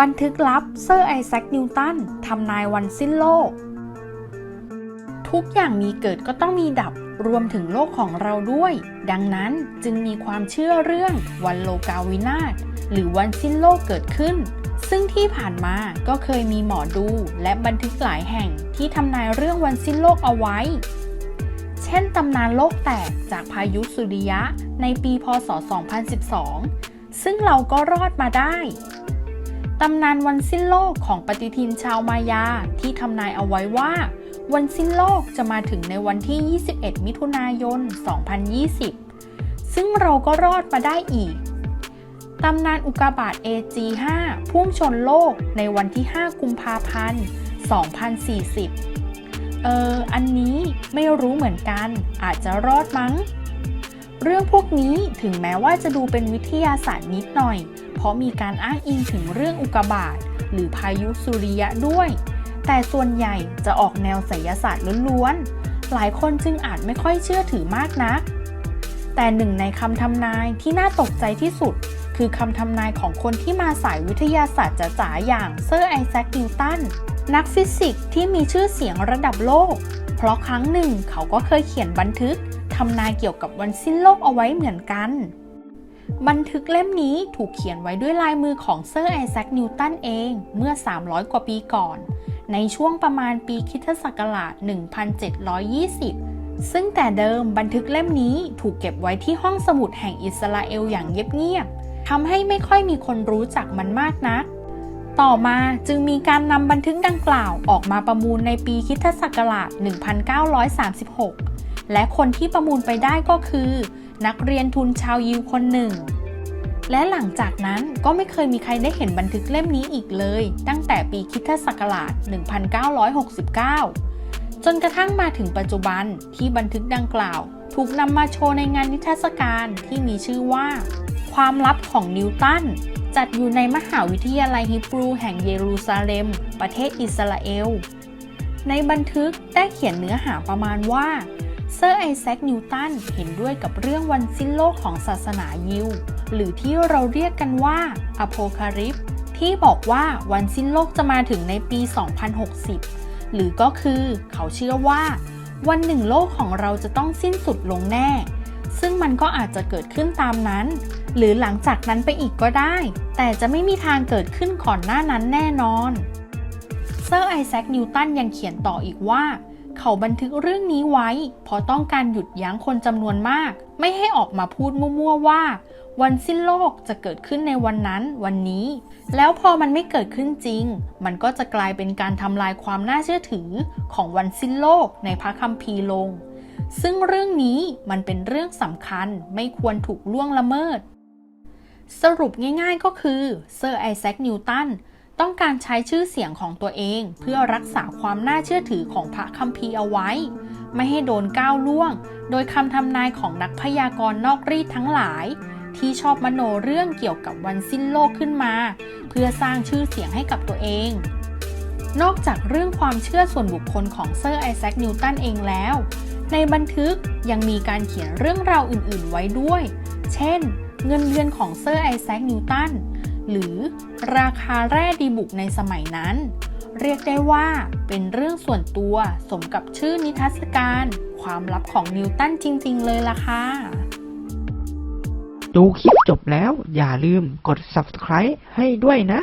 บันทึกลับเซอร์ไอแซคนิวตันทำนายวันสิ้นโลก ทุกอย่างมีเกิดก็ต้องมีดับรวมถึงโลกของเราด้วย ดังนั้นจึงมีความเชื่อเรื่องวันโลกาวินาศหรือวันสิ้นโลกเกิดขึ้น ซึ่งที่ผ่านมาก็เคยมีหมอดูและบันทึกหลายแห่งที่ทำนายเรื่องวันสิ้นโลกเอาไว้ เช่นตำนานโลกแตกจากพายุสุริยะในปีพศ 2012 ซึ่งเราก็รอดมาได้ ตำนานวันสิ้นโลกของปฏิทินชาวมายาที่ทำนายเอาไว้ว่า วันสิ้นโลกจะมาถึงในวันที่ 21 มิถุนายน 2020 ซึ่งเราก็รอดมาได้อีก ตำนานอุกกาบาต AG5 พุ่งชนโลกในวันที่ 5 กุมภาพันธ์ 2040 เออ อันนี้ไม่รู้เหมือนกัน อาจจะรอดมั้ง เรื่องพวกนี้ถึงแม้ว่าจะดูเป็นวิทยาศาสตร์นิดหน่อย ราะมีการอ้างอิงถึงเรื่องอุกาบาตหรือพายุสุริยะด้วย แต่ส่วนใหญ่จะออกแนวไสยศาสตร์ล้วนๆ หลายคนจึงอาจไม่ค่อยเชื่อถือมากนัก แต่หนึ่งในคำทำนายที่น่าตกใจที่สุด คือคำทำนายของคนที่มาสายวิทยาศาสตร์จ๋าๆอย่างเซอร์ไอแซคนิวตันนักฟิสิกส์ที่มีชื่อเสียงระดับโลก เพราะครั้งหนึ่งเขาก็เคยเขียนบันทึกทำนายเกี่ยวกับวันสิ้นโลกเอาไว้เหมือนกัน บันทึกเล่มนี้ถูกเขียนไว้ด้วยลายมือของเซอร์ไอแซคนิวตันเองเมื่อ 300 กว่าปีก่อน ในช่วงประมาณปีคริสตศักราช 1720 ซึ่งแต่เดิมบันทึกเล่มนี้ถูกเก็บไว้ที่ห้องสมุดแห่งอิสราเอลอย่างเงียบๆทำให้ไม่ค่อยมีคนรู้จักมันมากนัก ต่อมาจึงมีการนำบันทึกดังกล่าวออกมาประมูลในปีคริสตศักราช 1936 และคนที่ประมูลไปได้ก็คือ นักเรียนทุนชาวยิวคนหนึ่ง และหลังจากนั้นก็ไม่เคยมีใครได้เห็นบันทึกเล่มนี้อีกเลย ตั้งแต่ปีคริสตศักราช 1969 จนกระทั่งมาถึงปัจจุบันที่บันทึกดังกล่าว ถูกนำมาโชว์ในงานนิทรรศการที่มีชื่อว่า ความลับของนิวตันจัดอยู่ในมหาวิทยาลัยฮิบรูแห่งเยรูซาเล็ม ประเทศอิสราเอล ในบันทึกได้เขียนเนื้อหาประมาณว่า เซอร์ไอแซค นิวตันเห็นด้วยกับเรื่องวันสิ้นโลกของศาสนายิว หรือที่เราเรียกกันว่าอโพคาริปที่บอกว่าวันสิ้นโลกจะมาถึงในปี 2060 หรือก็คือเขาเชื่อว่า วันหนึ่งโลกของเราจะต้องสิ้นสุดลงแน่ ซึ่งมันก็อาจจะเกิดขึ้นตามนั้น หรือหลังจากนั้นไปอีกก็ได้ แต่จะไม่มีทางเกิดขึ้นก่อนหน้านั้นแน่นอน เซอร์ไอแซค นิวตันยังเขียนต่ออีกว่า เขาบันทึกเรื่องนี้ไว้ เพราะต้องการหยุดยั้งคนจำนวนมาก ไม่ให้ออกมาพูดมั่วๆว่า วันสิ้นโลกจะเกิดขึ้นในวันนั้นวันนี้ แล้วพอมันไม่เกิดขึ้นจริง มันก็จะกลายเป็นการทำลายความน่าเชื่อถือของวันสิ้นโลกในพระคัมภีร์ลง ซึ่งเรื่องนี้มันเป็นเรื่องสำคัญไม่ควรถูกล่วงละเมิด สรุปง่ายๆก็คือเซอร์ไอแซคนิวตัน ต้องการใช้ชื่อเสียงของตัวเองเพื่อรักษาความน่าเชื่อถือของพระคัมภีร์เอาไว้ ไม่ให้โดนก้าวล่วง โดยคำทำนายของนักพยากรณ์นอกรีดทั้งหลาย ที่ชอบมโนเรื่องเกี่ยวกับวันสิ้นโลกขึ้นมา เพื่อสร้างชื่อเสียงให้กับตัวเอง นอกจากเรื่องความเชื่อส่วนบุคคลของเซอร์ไอแซคนิวตันเองแล้ว ในบันทึกยังมีการเขียนเรื่องราวอื่นๆไว้ด้วย เช่น เงินเดือนของเซอร์ไอแซคนิวตัน หรือราคาแร่ดีบุกในสมัยนั้น เรียกได้ว่าเป็นเรื่องส่วนตัวสมกับชื่อนิทรรศการ ความลับของนิวตันจริง ๆ เลยล่ะค่ะดูคลิปจบแล้วอย่าลืมกด subscribe ให้ด้วยนะ